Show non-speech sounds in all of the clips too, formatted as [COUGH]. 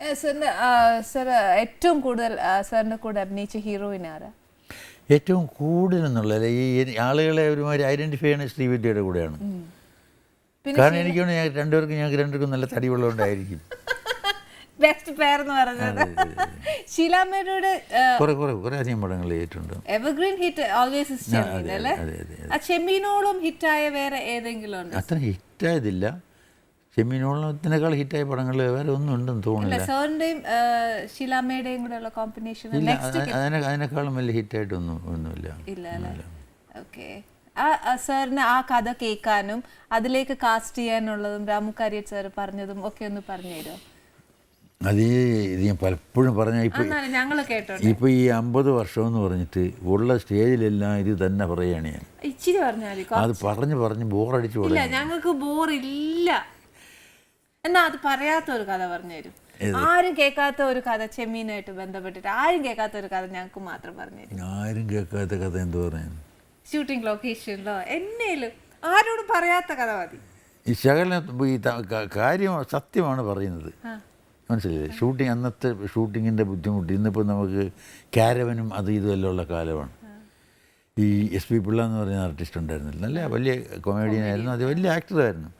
സാറിന് സാർ ഏറ്റവും കൂടുതൽ സാറിന്റെ കൂടെ അഭിനയിച്ച ഹീറോയിൻ ആരാ? ഏറ്റവും കൂടുതലെന്നുള്ള ഈ ആളുകളെ ഒരുമാതിരി ഐഡന്റിഫൈ ചെയ്യണ ശ്രീവിദ്യയുടെ കൂടെയാണ്. കാരണം എനിക്ക് ഞാൻ രണ്ടുപേർക്കും ഞങ്ങൾക്ക് രണ്ടുപേർക്കും നല്ല തടിവുള്ളതുകൊണ്ടായിരിക്കും. [LAUGHS] ബെസ്റ്റ് എന്ന് പറഞ്ഞത്. ഷീലാമ്മയുടെ കുറെ കുറെ കുറെ അധികം പടങ്ങൾ ചെയ്തിട്ടുണ്ട്. എവർഗ്രീൻ ഹിറ്റ് ഓൾവേസ് ചെമ്മീനോളം ഹിറ്റായ വേറെ ഏതെങ്കിലും അത്ര ഹിറ്റായതില്ല ചെമ്മീനോളത്തിനേക്കാൾ ഹിറ്റായ പടങ്ങൾ വേറെ ഒന്നും ഉണ്ടെന്ന് തോന്നുന്നില്ല. സാറിന്റെയും ശീലാമ്മയുടെയും കൂടെ ഉള്ള കോമ്പിനേഷൻ അതിനെ അതിനേക്കാളും വലിയ ഹിറ്റായിട്ടൊന്നും ഒന്നുമില്ല. ഇല്ല ഓക്കെ. ആ സാറിന് ആ കഥ കേൾക്കാനും അതിലേക്ക് കാസ്റ്റ് ചെയ്യാനുള്ളതും രാമു സാർ പറഞ്ഞതും ഒക്കെ ഒന്ന് പറഞ്ഞു തരുമോ? അത് ഇത് ഞാൻ പലപ്പോഴും പറഞ്ഞ ഇപ്പോൾ ഇപ്പോൾ ഈ അമ്പത് വർഷം എന്ന് പറഞ്ഞിട്ട് ഉള്ള സ്റ്റേജിലെല്ലാം ഇത് തന്നെ പറയുകയാണ് ഞാൻ. ഇച്ചിരി പറഞ്ഞാൽ അത് പറഞ്ഞ് പറഞ്ഞ് ബോറടിച്ച് ഞങ്ങൾക്ക് ബോറില്ല. എന്നാ അത് പറയാത്ത ഒരു കഥ പറഞ്ഞു തരും. ആരും കേൾക്കാത്ത ഒരു കഥ ചെമ്മീനായിട്ട് ബന്ധപ്പെട്ടിട്ട് ആരും കേൾക്കാത്ത ഒരു കഥ ഞങ്ങൾക്ക് മാത്രം പറഞ്ഞു തരും. ആരും കേൾക്കാത്ത കഥ എന്ത് പറയാൻ? ഷൂട്ടിംഗ് ലൊക്കേഷനിലോ എന്നേലും ആരോടും പറയാത്ത കഥ മതി. ഈ ശകലം ഈ കാര്യം സത്യമാണ് പറയുന്നത്. മനസ്സിലായില്ലേ? ഷൂട്ടിംഗ് അന്നത്തെ ഷൂട്ടിങ്ങിന്റെ ബുദ്ധിമുട്ട് ഇന്നിപ്പോൾ നമുക്ക് കാരവനും അത് ഇതുമെല്ലാം ഉള്ള കാലമാണ്. ഈ എസ് പി പിള്ള എന്ന് പറയുന്ന ആർട്ടിസ്റ്റ് ഉണ്ടായിരുന്നില്ല. നല്ല വലിയ കൊമേഡിയൻ ആയിരുന്നു. അത് വലിയ ആക്ടറായിരുന്നു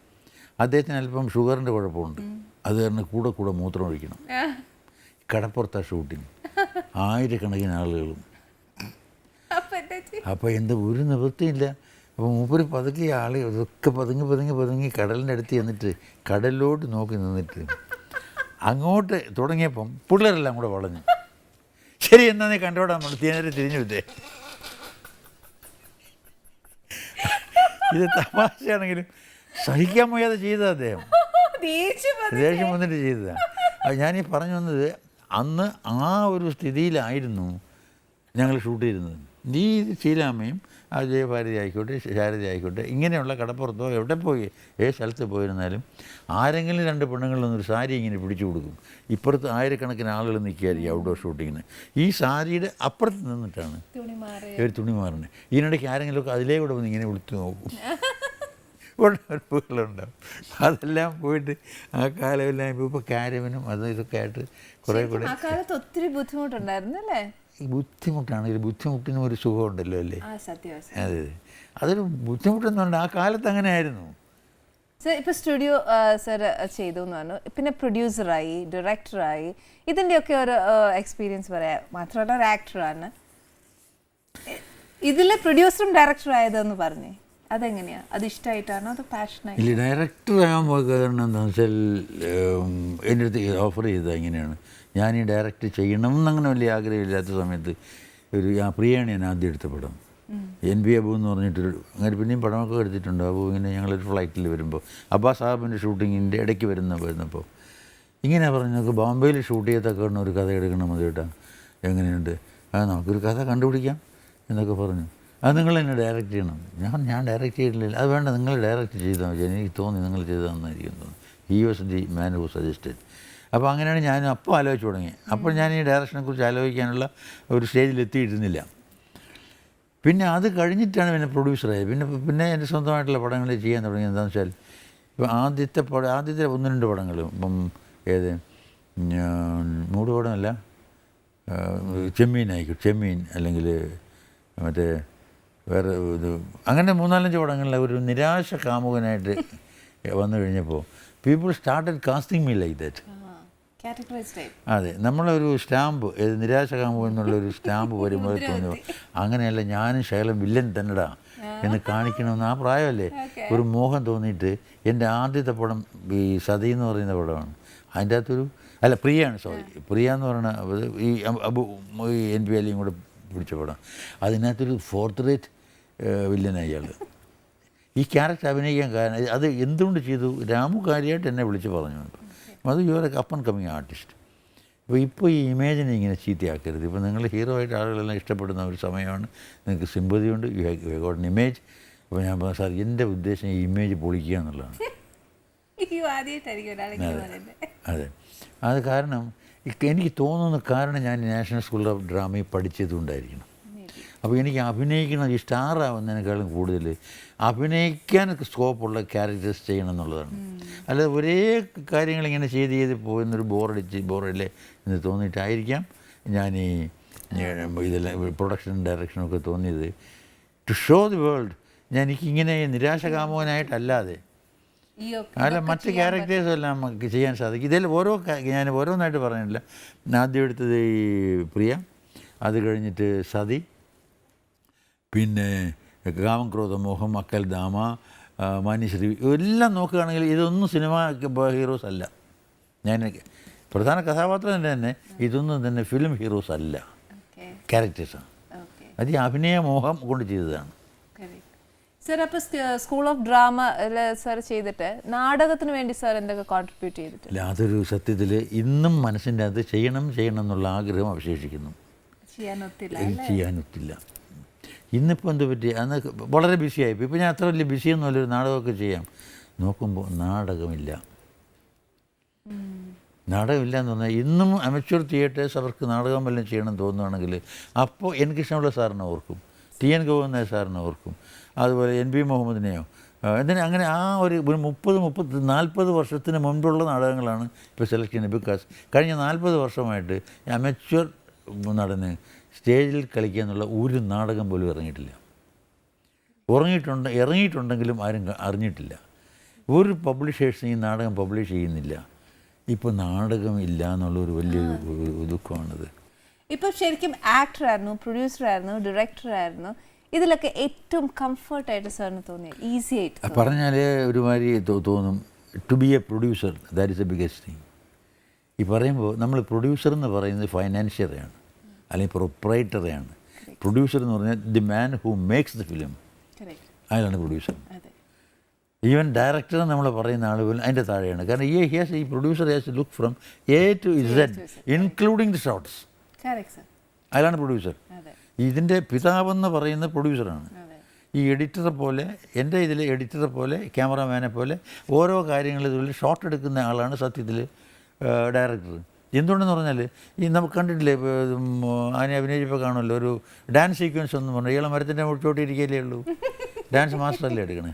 അദ്ദേഹത്തിന് അല്പം ഷുഗറിന്റെ കുഴപ്പമുണ്ട്. അത് കാരണം കൂടെ കൂടെ മൂത്രം ഒഴിക്കണം. കടപ്പുറത്താണ് ഷൂട്ടിങ്. ആയിരക്കണക്കിന് ആളുകളും. അപ്പൊ എന്താ അപ്പോൾ എന്താ ഒരു നിവൃത്തിയില്ല. അപ്പോൾ മൂപ്പര് പതുക്കെ ആളെ ഇതൊക്കെ പതുങ്ങി പതുങ്ങി പതുങ്ങി കടലിന്റെ അടുത്ത് ചെന്നിട്ട് കടലിലോട്ട് നോക്കി നിന്നിട്ട് അങ്ങോട്ട് തുടങ്ങിയപ്പം പിള്ളേരെല്ലാം കൂടെ വളഞ്ഞു. ശരി എന്നാ നീ നമ്മൾ തീരെ തിരിഞ്ഞു വിട്ടേ. ഇത് തമാശയാണെങ്കിലും സഹിക്കാൻ വയ്യാതെ ചെയ്തത് അദ്ദേഹം. [LAUGHS] ദേഷ്യം വന്നു. ദേഷ്യം വന്നിട്ട് ചെയ്തതാണ് ഞാനീ പറഞ്ഞു വന്നത് അന്ന് ആ ഒരു സ്ഥിതിയിലായിരുന്നു ഞങ്ങൾ ഷൂട്ട് ചെയ്തിരുന്നത്. ഈ ശീലാമ്മയും അജയഭാരതി ആയിക്കോട്ടെ ശാരദ ആയിക്കോട്ടെ ഇങ്ങനെയുള്ള കടപ്പുറത്തോ എവിടെ പോയി ഏത് സ്ഥലത്ത് പോയിരുന്നാലും ആരെങ്കിലും രണ്ട് പെണ്ണുങ്ങളിലൊന്നൊരു ഒരു സാരി ഇങ്ങനെ പിടിച്ചു കൊടുക്കും. ഇപ്പുറത്ത് ആയിരക്കണക്കിന് ആളുകൾ നിൽക്കുകയായിരിക്കും ഔട്ട്ഡോർ ഷൂട്ടിങ്ങിന് ഈ സാരിയുടെ അപ്പുറത്ത് നിന്നിട്ടാണ് ഇവർ തുണി മാറുന്നത്. ഇതിനിടയ്ക്ക് ആരെങ്കിലുമൊക്കെ അതിലേ കൂടെ വന്ന് ഇങ്ങനെ വിളിച്ചു നോക്കും. [LAUGHS] ഉടമ്പുകളുണ്ടാവും അതെല്ലാം പോയിട്ട് ആ കാലമെല്ലാം ഇപ്പോൾ കാരവനും അതും ഇതൊക്കെ ആയിട്ട് കുറേ കൂടെ ആ കാലത്ത് ഒത്തിരി ബുദ്ധിമുട്ടുണ്ടായിരുന്നു അല്ലേ? ഈ ബുദ്ധിമുട്ടാണെങ്കിൽ ബുദ്ധിമുട്ടിനും ഒരു സുഖമുണ്ടല്ലോ അല്ലേ? അതെ അതെ. അതൊരു ബുദ്ധിമുട്ടൊന്നുണ്ട് ആ കാലത്ത് അങ്ങനെ ആയിരുന്നു സർ ഇപ്പോൾ സ്റ്റുഡിയോ സർ ചെയ്തു എന്ന് പറഞ്ഞു. പിന്നെ പ്രൊഡ്യൂസറായി ഡയറക്ടറായി. ഇതിന്റെയൊക്കെ ഒരു എക്സ്പീരിയൻസ് പറയാം. മാത്രമല്ല ഒരു ആക്ടറാണ്. ഇതിലെ പ്രൊഡ്യൂസറും ഡയറക്ടറും ആയതെന്ന് പറഞ്ഞേ. അതെങ്ങനെയാ? അത് ഇഷ്ടമായിട്ടാണോ അത് പാഷനായി ഇല്ല ഡയറക്ടർ ആകാൻ പോയ കാരണം എന്താണെന്ന് വെച്ചാൽ എന്റെ അടുത്ത് ഓഫർ ചെയ്തത് എങ്ങനെയാണ്? ഞാൻ ഈ ഡയറക്റ്റ് ചെയ്യണം എന്നങ്ങനെ വലിയ ആഗ്രഹമില്ലാത്ത സമയത്ത് ഒരു ആ പ്രിയാണ് ഞാൻ ആദ്യം എടുത്ത പടം. എൻ ബി അബു എന്ന് പറഞ്ഞിട്ട് അങ്ങനെ പിന്നെയും പടമൊക്കെ എടുത്തിട്ടുണ്ട്. അബു ഇങ്ങനെ ഞങ്ങളൊരു ഫ്ലൈറ്റിൽ വരുമ്പോൾ അബ്ബാ സാഹിബിന്റെ ഷൂട്ടിങ്ങിന്റെ ഇടയ്ക്ക് വരുന്ന വരുന്നപ്പോൾ ഇങ്ങനെ പറഞ്ഞു നമുക്ക് ബോംബെയിൽ ഷൂട്ട് ചെയ്തൊക്കെ ഒരു കഥ എടുക്കണം മതി കേട്ടോ. എങ്ങനെയുണ്ട്? ആ നമുക്കൊരു കഥ കണ്ടുപിടിക്കാം എന്നൊക്കെ പറഞ്ഞു. അത് നിങ്ങൾ എന്നെ ഡയറക്റ്റ് ചെയ്യണം. ഞാൻ ഞാൻ ഡയറക്റ്റ് ചെയ്തിട്ടില്ല. അത് വേണ്ട നിങ്ങൾ ഡയറക്റ്റ് ചെയ്താൽ മതി. എനിക്ക് തോന്നി നിങ്ങൾ ചെയ്തതെന്നായിരിക്കും തോന്നുന്നു. തോന്നി he was the man who suggested അപ്പോൾ അങ്ങനെയാണ് ഞാൻ അപ്പോൾ ആലോചിച്ച് തുടങ്ങി. അപ്പോൾ ഞാൻ ഈ ഡയറക്ഷനെ കുറിച്ച് ആലോചിക്കാനുള്ള ഒരു സ്റ്റേജിൽ എത്തിയിരുന്നില്ല പിന്നെ അത് കഴിഞ്ഞിട്ടാണ് പിന്നെ പ്രൊഡ്യൂസറായത് പിന്നെ പിന്നെ എന്റെ സ്വന്തമായിട്ടുള്ള പടങ്ങൾ ചെയ്യാൻ തുടങ്ങി. എന്താണെന്ന് വെച്ചാൽ ഇപ്പം ആദ്യത്തെ പടം ആദ്യത്തെ ഒന്ന് രണ്ട് പടങ്ങൾ ഇപ്പം ഏത് മൂടുപടമല്ല മൂട് പടമല്ല ചെമ്മീൻ ആയിക്കോട്ടെ ചെമ്മീൻ അല്ലെങ്കിൽ മറ്റേ വേറെ ഇത് അങ്ങനെ മൂന്നാലഞ്ച് പടങ്ങളിൽ ഒരു നിരാശ കാമുകനായിട്ട് [LAUGHS] വന്നു കഴിഞ്ഞപ്പോൾ people started casting me like that അതെ നമ്മളൊരു സ്റ്റാമ്പ് ഏത് നിരാശ കാമുകൻ എന്നുള്ളൊരു സ്റ്റാമ്പ് വരുമ്പോൾ തോന്നി അങ്ങനെയല്ല ഞാനും ശകലം വില്ലൻ തന്നെടാ. എന്ന് കാണിക്കണമെന്ന് ആ പ്രായമല്ലേ? ഒരു മോഹം തോന്നിയിട്ട് എന്റെ ആദ്യത്തെ പടം ഈ സതി എന്ന് പറയുന്ന പടമാണ്. അതിന്റെ അകത്തൊരു അല്ല പ്രിയാണ് സോറി പ്രിയ എന്ന് പറയുന്ന ഈ അബു ഈ എൻ പി അലിയും കൂടെ പിടിച്ച പടം. അതിനകത്തൊരു ഫോർത്ത് റേറ്റ് വില്ലനായി അയാൾ ഈ ക്യാരക്ടർ അഭിനയിക്കാൻ കാരണം അത് എന്തുകൊണ്ട് ചെയ്തു? രാമു കാര്യമായിട്ട് എന്നെ വിളിച്ച് പറഞ്ഞു. അത് you are a up and coming artist അപ്പോൾ ഇപ്പോൾ ഈ ഇമേജിനെ ഇങ്ങനെ ചീത്തയാക്കരുത്. ഇപ്പോൾ നിങ്ങൾ ഹീറോ ആയിട്ട് ആളുകളെല്ലാം ഇഷ്ടപ്പെടുന്ന ഒരു സമയമാണ്. നിങ്ങൾക്ക് സിമ്പതിയുണ്ട് you have got an image അപ്പോൾ ഞാൻ പറഞ്ഞു സാർ എന്റെ ഉദ്ദേശം ഈ ഇമേജ് പൊളിക്കുക എന്നുള്ളതാണ്. [LAUGHS] അതെ. അതെ. അത് കാരണം എനിക്ക് തോന്നുന്ന കാരണം ഞാൻ നാഷണൽ സ്കൂൾ ഓഫ് ഡ്രാമയിൽ പഠിച്ചതുകൊണ്ടായിരിക്കണം. അപ്പോൾ എനിക്ക് അഭിനയിക്കണം ഈ സ്റ്റാർ ആവുന്നതിനേക്കാളും കൂടുതൽ അഭിനയിക്കാൻ സ്കോപ്പുള്ള ക്യാരക്ടേഴ്സ് ചെയ്യണം എന്നുള്ളതാണ്. അല്ലാതെ ഒരേ കാര്യങ്ങൾ ഇങ്ങനെ ചെയ്ത് ചെയ്ത് പോകുന്നൊരു ബോറടിച്ച് ബോറല്ലേ എന്ന് തോന്നിയിട്ടായിരിക്കാം ഞാൻ ഈ ഇതെല്ലാം പ്രൊഡക്ഷൻ ഡയറക്ഷനൊക്കെ തോന്നിയത്. ടു ഷോ ദി വേൾഡ് ഞാൻ എനിക്കിങ്ങനെ നിരാശകാമവനായിട്ടല്ലാതെ അല്ല മറ്റ് ക്യാരക്ടേഴ്സും എല്ലാം നമുക്ക് ചെയ്യാൻ സാധിക്കും. ഇതിൽ ഓരോ ഞാൻ ഓരോന്നായിട്ട് പറഞ്ഞില്ല ആദ്യം എടുത്തത് ഈ പ്രിയ അത് കഴിഞ്ഞിട്ട് സതി. പിന്നെ കാമം ക്രോധ മോഹം അക്കൽ ദാമ മാന്യശ്രീ എല്ലാം നോക്കുകയാണെങ്കിൽ ഇതൊന്നും സിനിമ ഹീറോസ് അല്ല. ഞാൻ പ്രധാന കഥാപാത്രം തന്നെ തന്നെ ഇതൊന്നും തന്നെ ഫിലിം ഹീറോസ് അല്ല. ക്യാരക്ടേഴ്സാണ് അത് ഈ അഭിനയ മോഹം കൊണ്ട് ചെയ്തതാണ്. സർ അപ്പൊ സ്കൂൾ ഓഫ് ഡ്രാമ സാർ ചെയ്തിട്ട് നാടകത്തിന് വേണ്ടി സാർ എന്തൊക്കെ കോൺട്രിബ്യൂട്ട് ചെയ്തിട്ട്? അല്ല അതൊരു സത്യത്തിൽ ഇന്നും മനസ്സിന്റെ അത് ചെയ്യണം ചെയ്യണം എന്നുള്ള ആഗ്രഹം അവശേഷിക്കുന്നു. ചെയ്യാനൊത്തില്ല ചെയ്യാനൊത്തില്ല ഇന്നിപ്പോൾ എന്ത് പറ്റി? അന്ന് വളരെ ബിസിയായി ഇപ്പോൾ ഞാൻ അത്ര വലിയ ബിസിയൊന്നുമല്ല ഒരു നാടകമൊക്കെ ചെയ്യാം. നോക്കുമ്പോൾ നാടകമില്ല. നാടകമില്ല എന്ന് പറഞ്ഞാൽ ഇന്നും അമച്വർ തിയേറ്റേഴ്സ് അവർക്ക് നാടകം വല്ലതും ചെയ്യണമെന്ന് തോന്നുകയാണെങ്കിൽ അപ്പോൾ എൻ കൃഷ്ണപിള്ള സാറിനെ ഓർക്കും. ടി എൻ ഗോവിന്ദ സാറിനെ ഓർക്കും. അതുപോലെ എൻ ബി മുഹമ്മദിനെയോ. എന്തിനാ അങ്ങനെ ആ ഒരു ഒരു മുപ്പത് മുപ്പത് നാൽപ്പത് വർഷത്തിന് മുൻപുള്ള നാടകങ്ങളാണ് ഇപ്പോൾ സെലക്ട് ചെയ്യുന്നത്. ബിക്കോസ് കഴിഞ്ഞ നാൽപ്പത് വർഷമായിട്ട് അമച്വർ നടന് സ്റ്റേജിൽ കളിക്കുക എന്നുള്ള ഒരു നാടകം പോലും ഇറങ്ങിയിട്ടില്ല. ഉറങ്ങിയിട്ടുണ്ട് ഇറങ്ങിയിട്ടുണ്ടെങ്കിലും ആരും അറിഞ്ഞിട്ടില്ല. ഒരു പബ്ലിഷേഴ്സും ഈ നാടകം പബ്ലിഷ് ചെയ്യുന്നില്ല. ഇപ്പോൾ നാടകം ഇല്ല എന്നുള്ളൊരു വലിയൊരു ദുഃഖമാണിത്. ഇപ്പോൾ ശരിക്കും ആക്ടർ ആയിരുന്നു പ്രൊഡ്യൂസർ ആയിരുന്നു ഡയറക്ടർ ആയിരുന്നു. ഇതിലൊക്കെ ഏറ്റവും കംഫർട്ടായിട്ട് സാറിന് തോന്നിയത് ഈസി ആയിട്ട് പറഞ്ഞാൽ ഒരുമാതിരി തോന്നും. To be a producer that is a biggest thing ഈ പറയുമ്പോൾ നമ്മൾ പ്രൊഡ്യൂസർ എന്ന് പറയുന്നത് ഫൈനാൻഷ്യറെയാണ് അല്ലെങ്കിൽ പ്രൊപ്പറേറ്ററെയാണ് പ്രൊഡ്യൂസർ എന്ന് പറഞ്ഞാൽ the man who makes the film. അയാളാണ് പ്രൊഡ്യൂസർ ഈവൻ ഡയറക്ടർ നമ്മൾ പറയുന്ന ആൾ പോലും അതിന്റെ താഴെയാണ്. കാരണം ഈ ഹിയാസ് ഈ producer has look from A to Z including the shots അയാളാണ് പ്രൊഡ്യൂസർ ഇതിന്റെ പിതാവെന്ന് പറയുന്ന പ്രൊഡ്യൂസറാണ് ഈ എഡിറ്ററെ പോലെ എന്റെ ഇതിൽ എഡിറ്ററെ പോലെ ക്യാമറാമാനെ പോലെ ഓരോ കാര്യങ്ങളിതുപോലെ ഷോട്ട് എടുക്കുന്ന ആളാണ് സത്യത്തിൽ ഡയറക്ടർ എന്തുകൊണ്ടെന്ന് പറഞ്ഞാൽ ഈ നമുക്ക് കണ്ടിട്ടില്ലേ ആനെ അഭിനയിച്ചപ്പോൾ കാണുമല്ലോ ഒരു ഡാൻസ് സീക്വൻസ് ഒന്നും പറഞ്ഞു ഇയാളെ മരത്തിന്റെ മുട്ടോട്ടിരിക്കലേ ഉള്ളൂ? ഡാൻസ് മാസ്റ്ററല്ലേ എടുക്കണേ?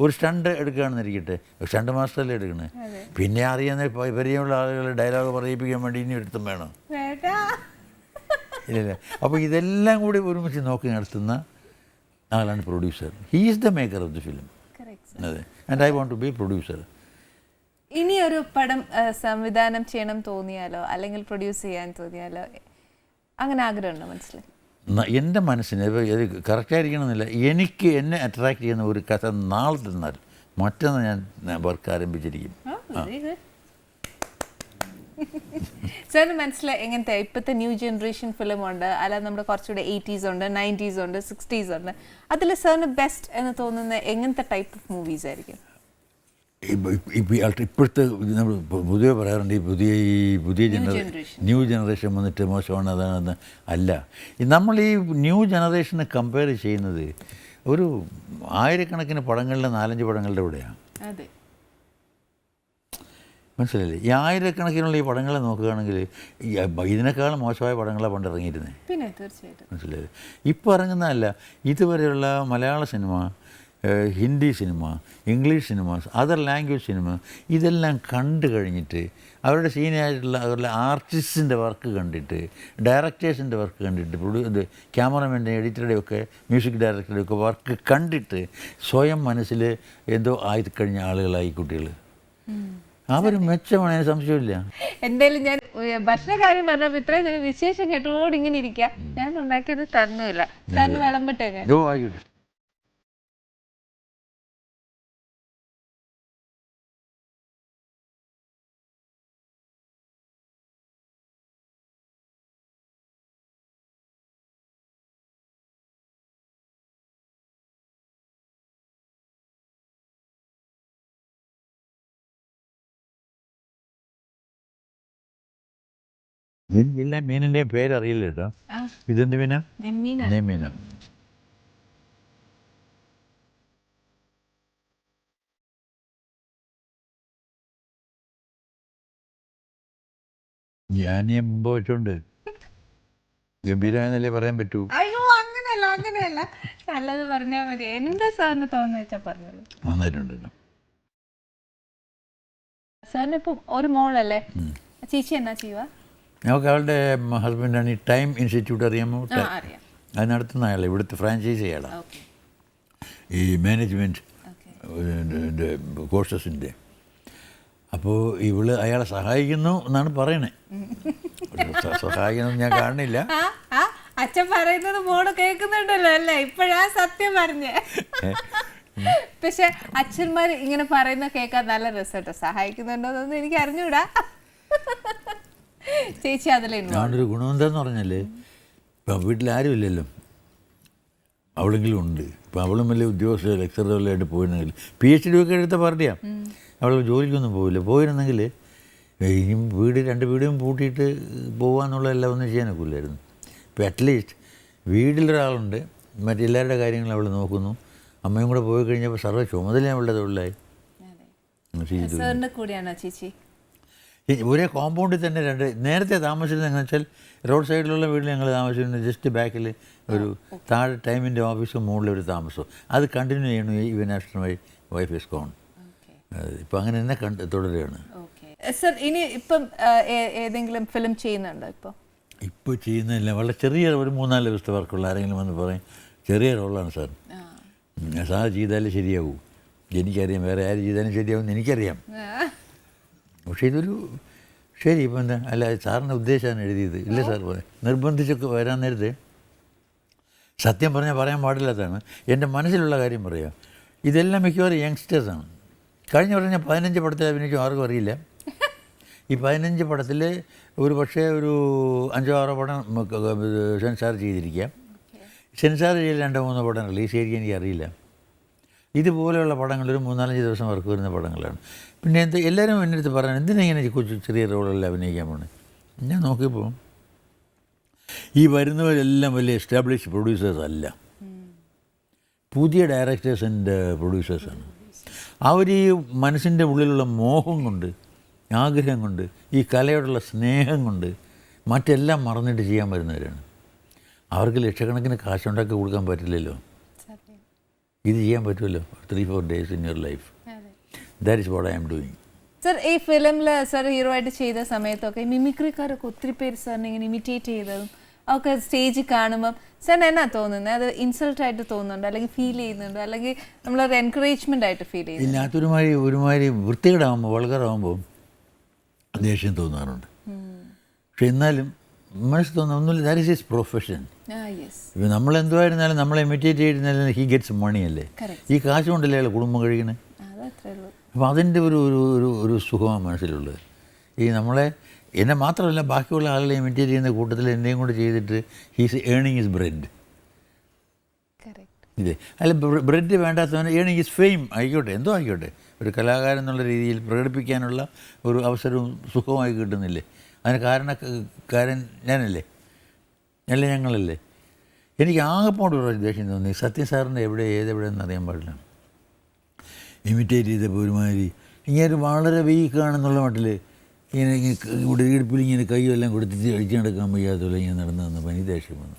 ഒരു സ്റ്റണ്ട് എടുക്കുകയാണെന്നിരിക്കട്ടെ സ്റ്റണ്ട് മാസ്റ്ററല്ലേ എടുക്കണേ? പിന്നെ അറിയുന്ന പ- പരിചയമുള്ള ആളുകളെ ഡയലോഗ് പറയിപ്പിക്കാൻ വേണ്ടി ഇനി എടുത്തും വേണം. ഇല്ലല്ലേ. അപ്പോൾ ഇതെല്ലാം കൂടി ഒരുമിച്ച് നോക്കി നടത്തുന്ന ആളാണ് producer he is the maker of the film അതെ. And I want to be producer ഒരു പടം സംവിധാനം ചെയ്യണം തോന്നിയാലോ? അല്ലെങ്കിൽ പ്രൊഡ്യൂസ് ചെയ്യാൻ തോന്നിയാലോ? അങ്ങനെ ആഗ്രഹമുണ്ടോ മനസ്സിൽ എന്റെ മനസ്സിന് ഇത് കറക്റ്റായിരിക്കണമെന്നില്ല എനിക്ക് എന്നെ അട്രാക്ട് ചെയ്യുന്ന ഒരു കഥ നാളെ തന്നാൽ മറ്റൊന്ന് ഞാൻ വർക്ക് ആരംഭിച്ചിരിക്കും. സാറിന് മനസ്സിലായി എങ്ങനത്തെ? ഇപ്പോഴത്തെ ന്യൂ ജനറേഷൻ ഫിലിം ഉണ്ട്. അല്ലാതെ നമ്മുടെ കുറച്ചുകൂടെ എയ്റ്റീസ് ഉണ്ട് നയന്റീസ് ഉണ്ട് സിക്സ്റ്റീസ് ഉണ്ട്. അതിൽ സാറിന് ബെസ്റ്റ് എന്ന് തോന്നുന്ന എങ്ങനത്തെ ടൈപ്പ് ഓഫ് മൂവീസ് ആയിരിക്കും? ഇപ്പോൾ ഇപ്പോഴത്തെ നമ്മൾ പൊതുവെ പറയാറുണ്ട് ഈ പുതിയ ഈ പുതിയ ജനറേഷൻ ന്യൂ ജനറേഷൻ വന്നിട്ട് മോശമാണ് അതാണെന്ന് അല്ല. നമ്മൾ ഈ ന്യൂ ജനറേഷനെ കമ്പയർ ചെയ്യുന്നത് ഒരു ആയിരക്കണക്കിന് പടങ്ങളുടെ നാലഞ്ച് പടങ്ങളുടെ കൂടെയാണ് അതെ. മനസ്സിലായില്ലേ? ഈ ആയിരക്കണക്കിനുള്ള ഈ പടങ്ങളെ നോക്കുകയാണെങ്കിൽ ഇതിനേക്കാളും മോശമായ പടങ്ങളാണ് പണ്ട് ഇറങ്ങിയിരുന്നത് പിന്നെ തീർച്ചയായിട്ടും. മനസ്സിലായത് ഇപ്പോൾ ഇറങ്ങുന്നതല്ല ഇതുവരെയുള്ള Malayala cinema Hindi cinema English cinema other language cinema ഇതെല്ലാം കണ്ടു കഴിഞ്ഞിട്ട് അവരുടെ സീനിയായിട്ടുള്ള അവരുടെ ആർട്ടിസ്റ്റിന്റെ വർക്ക് കണ്ടിട്ട് ഡയറക്ടേഴ്സിന്റെ വർക്ക് കണ്ടിട്ട് പ്രൊഡ്യൂ ഇത് ക്യാമറമാന്റെ എഡിറ്ററുടെയും ഒക്കെ മ്യൂസിക് ഡയറക്ടറുടെയും ഒക്കെ വർക്ക് കണ്ടിട്ട് സ്വയം മനസ്സിൽ എന്തോ ആയിക്കഴിഞ്ഞ ആളുകളായി കുട്ടികൾ. അവർ മെച്ചമാണ് അതിന് സംശയമില്ല. എന്തായാലും ഞാൻ ഭക്ഷണകാര്യം ഭക്ഷണ കാര്യം പറഞ്ഞപ്പോൾ ഇത്രയും വിശേഷം കേട്ടോട് ഇങ്ങനെ ഇരിക്കാം. ഞാൻ ഉണ്ടാക്കിയത് തന്നില്ല തന്നു വിളമ്പിട്ടേ എനിക്കെല്ലാ മീനിന്റെയും പേരറിയില്ല കേട്ടോ. ഇതെന്ത് മീനാ? നെമ്മീന ഞാൻ മുമ്പ് വെച്ചുണ്ട്. ഗംഭീരമായെന്നല്ലേ പറയാൻ പറ്റൂ. അയ്യോ അങ്ങനെ അങ്ങനെയല്ല. നല്ലത് പറഞ്ഞാൽ മതി. എന്താ സാറിന് തോന്നുന്ന വെച്ചാൽ പറഞ്ഞോളൂ. നന്നായിട്ടുണ്ട് കേട്ടോ. സാറിന് ഇപ്പം ഒരു മോളല്ലേ? ചേച്ചി എന്നാ ചെയ്യുക നമുക്ക് അവളുടെ ഹസ്ബൻഡാണ് ഈ ടൈം ഇൻസ്റ്റിറ്റ്യൂട്ട് അറിയാമോ? അത് നടത്തുന്ന അയാൾ ഇവിടുത്തെ ഫ്രാഞ്ചൈസി അയാളാണ് ഈ മാനേജ്മെന്റ് കോഴ്സസിന്റെ അപ്പോൾ ഇവൾ അയാളെ സഹായിക്കുന്നു എന്നാണ് പറയണേ. സഹായിക്കണം ഞാൻ കാണുന്നില്ല. അച്ഛൻ പറയുന്നത് മോൾ കേൾക്കുന്നുണ്ടല്ലോ അല്ലേ? ഇപ്പോഴാ സത്യം പറഞ്ഞേ. പക്ഷെ അച്ഛന്മാർ ഇങ്ങനെ പറയുന്ന കേൾക്കാൻ നല്ല രസമുണ്ടോ സഹായിക്കുന്നുണ്ടോ എന്നൊന്നും എനിക്ക് അറിഞ്ഞൂടാ. ചേച്ചി അതിലേ ഞാനൊരു ഗുണം എന്താന്ന് പറഞ്ഞാൽ ഇപ്പം വീട്ടിൽ ആരുമില്ലല്ലോ അവളെങ്കിലും ഉണ്ട്. ഇപ്പം അവളും വലിയ ഉദ്യോഗസ്ഥ ലെക്ചറുകളായിട്ട് പോയിരുന്നെങ്കിൽ പി എച്ച് ഡി ഒക്കെ എടുത്ത പാർട്ടിയാണ് അവൾ ജോലിക്കൊന്നും പോവില്ല. പോയിരുന്നെങ്കിൽ ഇനിയും വീട് രണ്ട് വീടും പൂട്ടിയിട്ട് പോകാന്നുള്ള എല്ലാം ഒന്നും ചെയ്യാനൊക്കില്ലായിരുന്നു. ഇപ്പം അറ്റ്ലീസ്റ്റ് വീട്ടിലൊരാളുണ്ട് മറ്റെല്ലാവരുടെ കാര്യങ്ങൾ അവൾ നോക്കുന്നു. അമ്മയും കൂടെ പോയി കഴിഞ്ഞപ്പോൾ സർവ ചുമതല അവളുടെ തൊഴിലായി. കൂടിയാണോ ചേച്ചി? ഒരേ കോമ്പൗണ്ടിൽ തന്നെ രണ്ട് നേരത്തെ താമസിച്ചിരുന്നത് എങ്ങനെ വെച്ചാൽ റോഡ് സൈഡിലുള്ള വീട്ടിൽ ഞങ്ങൾ താമസിച്ചിരുന്ന ജസ്റ്റ് ബാക്കിൽ ഒരു താഴെ ടൈമിന്റെ ഓഫീസും മുകളിൽ ഒരു താമസവും അത് കണ്ടിന്യൂ ചെയ്യണം even after my wife is കോൺ ഇപ്പം അങ്ങനെ തന്നെ കണ്ട് തുടരുകയാണ്. സർ ഇനി ഇപ്പം ഏ- ഏതെങ്കിലും ഫിലിം ചെയ്യുന്നുണ്ടോ ഇപ്പോൾ ഇപ്പോൾ ചെയ്യുന്നില്ല വളരെ ചെറിയ ഒരു മൂന്നാൽ ദിവസത്തെ വർക്കുള്ള ആരെങ്കിലും വന്ന് പറയും ചെറിയ റോളാണ് സാർ സാർ ചെയ്താലേ ശരിയാവൂ. എനിക്കറിയാം വേറെ ആര് ചെയ്താലും ശരിയാവും എന്ന് എനിക്കറിയാം പക്ഷേ ഇതൊരു ശരി ഇപ്പം എന്താ? അല്ല സാറിന്റെ ഉദ്ദേശമാണ് എഴുതിയത്. ഇല്ല സാർ നിർബന്ധിച്ചൊക്കെ വരാൻ നേരത്തെ സത്യം പറഞ്ഞാൽ പറയാൻ പാടില്ലാത്തതാണ്. എന്റെ മനസ്സിലുള്ള കാര്യം പറയാം. ഇതെല്ലാം മിക്കവാറും യങ്സ്റ്റേഴ്സാണ് കഴിഞ്ഞ ഞാൻ പതിനഞ്ച് പടത്തിൽ അഭിനയിക്കും ആർക്കും അറിയില്ല. ഈ പതിനഞ്ച് പടത്തിൽ ഒരു പക്ഷേ ഒരു അഞ്ചോ ആറോ പടം സെൻസാർ ചെയ്തിരിക്കാം. സെൻസാർ ചെയ്ത് രണ്ടോ മൂന്നോ പടം റിലീസ് ചെയ്തിരിക്കാൻ എനിക്ക് അറിയില്ല ഇതുപോലെയുള്ള പടങ്ങൾ ഒരു മൂന്നാലഞ്ച് ദിവസം വർക്ക് വരുന്ന പടങ്ങളാണ്. പിന്നെ എന്ത് എല്ലാവരും എന്റെ അടുത്ത് പറയാൻ എന്തിനാ ഇങ്ങനെ കൊച്ചു ചെറിയ റോളെല്ലാം അഭിനയിക്കാൻ പോണേ? ഞാൻ നോക്കിയപ്പോൾ ഈ വരുന്നവരെല്ലാം വലിയ എസ്റ്റാബ്ലിഷ് പ്രൊഡ്യൂസേഴ്സ് അല്ല. പുതിയ ഡയറക്ടേഴ്സ് ആൻഡ് പ്രൊഡ്യൂസേഴ്സാണ് അവർ ഈ മനസ്സിന്റെ ഉള്ളിലുള്ള മോഹം കൊണ്ട് ആഗ്രഹം കൊണ്ട് ഈ കലയോടുള്ള സ്നേഹം കൊണ്ട് മറ്റെല്ലാം മറന്നിട്ട് ചെയ്യാൻ വരുന്നവരാണ്. അവർക്ക് ലക്ഷക്കണക്കിന് കാശുണ്ടാക്കി കൊടുക്കാൻ പറ്റില്ലല്ലോ. ഇത് ചെയ്യാൻ പറ്റുമല്ലോ. Three four days in your life that is what I am doing sir ഈ ഫിലിമിൽ സർ ഹീറോ ആയിട്ട് ചെയ്ത സമയത്തൊക്കെ മിമിക്രിക്കാരൊക്കെ ഒത്തിരി പേര് സാറിനെ ഇങ്ങനെ ഇമിറ്റേറ്റ് ചെയ്തതും ഒക്കെ സ്റ്റേജിൽ കാണുമ്പം സാറിന് എന്നാ തോന്നുന്നത് അത് ഇൻസൾട്ട് ആയിട്ട് തോന്നുന്നുണ്ട്? അല്ലെങ്കിൽ ഫീൽ ചെയ്യുന്നുണ്ട്? അല്ലെങ്കിൽ നമ്മളൊരു എൻകറേജ്മെന്റ് ആയിട്ട് ഫീൽ ചെയ്യുന്നു ഇല്ലാത്തൊരുമാതിരി ഒരുമാതിരി വൃത്തികേടാകുമ്പോൾ വൾഗറാകുമ്പോൾ ദേഷ്യം തോന്നാറുണ്ട്. പക്ഷെ എന്നാലും മനസ്സിൽ തോന്നുന്നു ഒന്നുമില്ല ദാറ്റ് ഇസ് ഹിസ് പ്രൊഫഷൻ ഇപ്പം നമ്മൾ എന്തുമായിരുന്നാലും നമ്മളെ ഇമിറ്റേറ്റ് ചെയ്തിരുന്നാലും ഹി ഗെറ്റ്സ് മണി അല്ലേ? ഈ കാശ് കൊണ്ടല്ലേ അയാൾ കുടുംബം കഴിക്കണേ? അപ്പം ഉള്ളൂ. അപ്പോൾ അതിന്റെ ഒരു ഒരു ഒരു ഒരു സുഖമാണ് മനസ്സിലുള്ളത്. ഈ നമ്മളെ എന്നെ മാത്രമല്ല ബാക്കിയുള്ള ആളുകളെ ഇമിറ്റേറ്റ് ചെയ്യുന്ന കൂട്ടത്തിൽ എന്നെയും കൂടെ ചെയ്തിട്ട് ഹീസ് ഏണിങ് ഇസ് ബ്രെഡ് ഇല്ലേ? അല്ല ബ്രെഡ് വേണ്ടാത്തവന് ഏണിങ് ഇസ് ഫെയിം ആയിക്കോട്ടെ. എന്തോ ആയിക്കോട്ടെ? ഒരു കലാകാരൻ എന്നുള്ള രീതിയിൽ പ്രകടിപ്പിക്കാനുള്ള ഒരു അവസരവും സുഖമായി കിട്ടുന്നില്ലേ? അതിന് കാരണക്കാരൻ ഞാനല്ലേ? അല്ലേ ഞങ്ങളല്ലേ? എനിക്ക് ആകെപ്പോണ്ട് ഒരു ദേഷ്യം തോന്നി. സത്യ സാറിന്റെ എവിടെ ഏതെവിടെയെന്ന് അറിയാൻ പാടില്ല. ഇമിറ്റേറ്റ് ചെയ്തപ്പോൾ ഒരുമാതിരി ഇങ്ങനെ വളരെ വീക്കാണെന്നുള്ള മട്ടിൽ ഇങ്ങനെ ഇവിടെ ഇടുപ്പിൽ ഇങ്ങനെ കൈയെല്ലാം കൊടുത്തിട്ട് അഴിച്ചു നടക്കാൻ വയ്യാത്തല്ല ഇങ്ങനെ നടന്നു വന്നപ്പോൾ എനിക്ക് ദേഷ്യം വന്നു.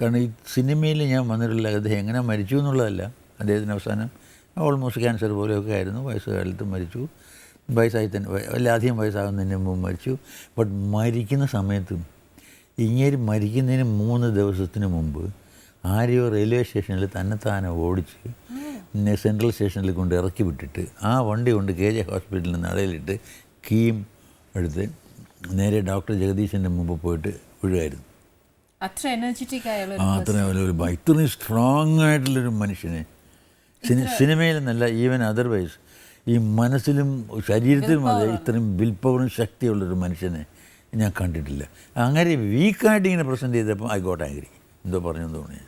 കാരണം ഈ സിനിമയിൽ ഞാൻ വന്നിട്ടുള്ള അദ്ദേഹം എങ്ങനെ മരിച്ചു എന്നുള്ളതല്ല. അദ്ദേഹത്തിന് അവസാനം ഓൾമോസ്റ്റ് ക്യാൻസർ പോലെയൊക്കെ ആയിരുന്നു. വയസ്സുകാലത്ത് മരിച്ചു. വയസ്സായി തന്നെ വല്ലാധികം വയസ്സാകുന്നതിന് മുമ്പ് മരിച്ചു. ബട്ട് മരിക്കുന്ന സമയത്തും ഇങ്ങേര് മരിക്കുന്നതിന് മൂന്ന് ദിവസത്തിന് മുമ്പ് ആരെയോ റെയിൽവേ സ്റ്റേഷനിൽ തന്നെത്താനെ ഓടിച്ച് സെൻട്രൽ സ്റ്റേഷനിൽ കൊണ്ട് ഇറക്കി വിട്ടിട്ട് ആ വണ്ടി കൊണ്ട് കെ ജെ ഹോസ്പിറ്റലിൽ നടയിലിട്ട് കീം എടുത്ത് നേരെ ഡോക്ടർ ജഗദീശന്റെ മുമ്പ് പോയിട്ട് വീഴുമായിരുന്നു അത്ര എനർജറ്റിക് ആയുള്ള അത്ര ഒരു ഇത്രയും സ്ട്രോങ് ആയിട്ടുള്ളൊരു മനുഷ്യനെ. സിനിമയിൽ സിനിമയിലെന്നല്ല ഈവൻ അതർവൈസ് ഈ മനസ്സിലും ശരീരത്തിലും അതെ ഇത്രയും വിൽ പവറും ശക്തിയുള്ളൊരു മനുഷ്യനെ ഞാൻ കണ്ടിട്ടില്ല. അങ്ങനെ വീക്കായിട്ട് ഇങ്ങനെ പ്രസന്റ് ചെയ്തപ്പോൾ ഐ ഗോട്ട് ആംഗ്രി എന്തോ പറഞ്ഞു തോന്നി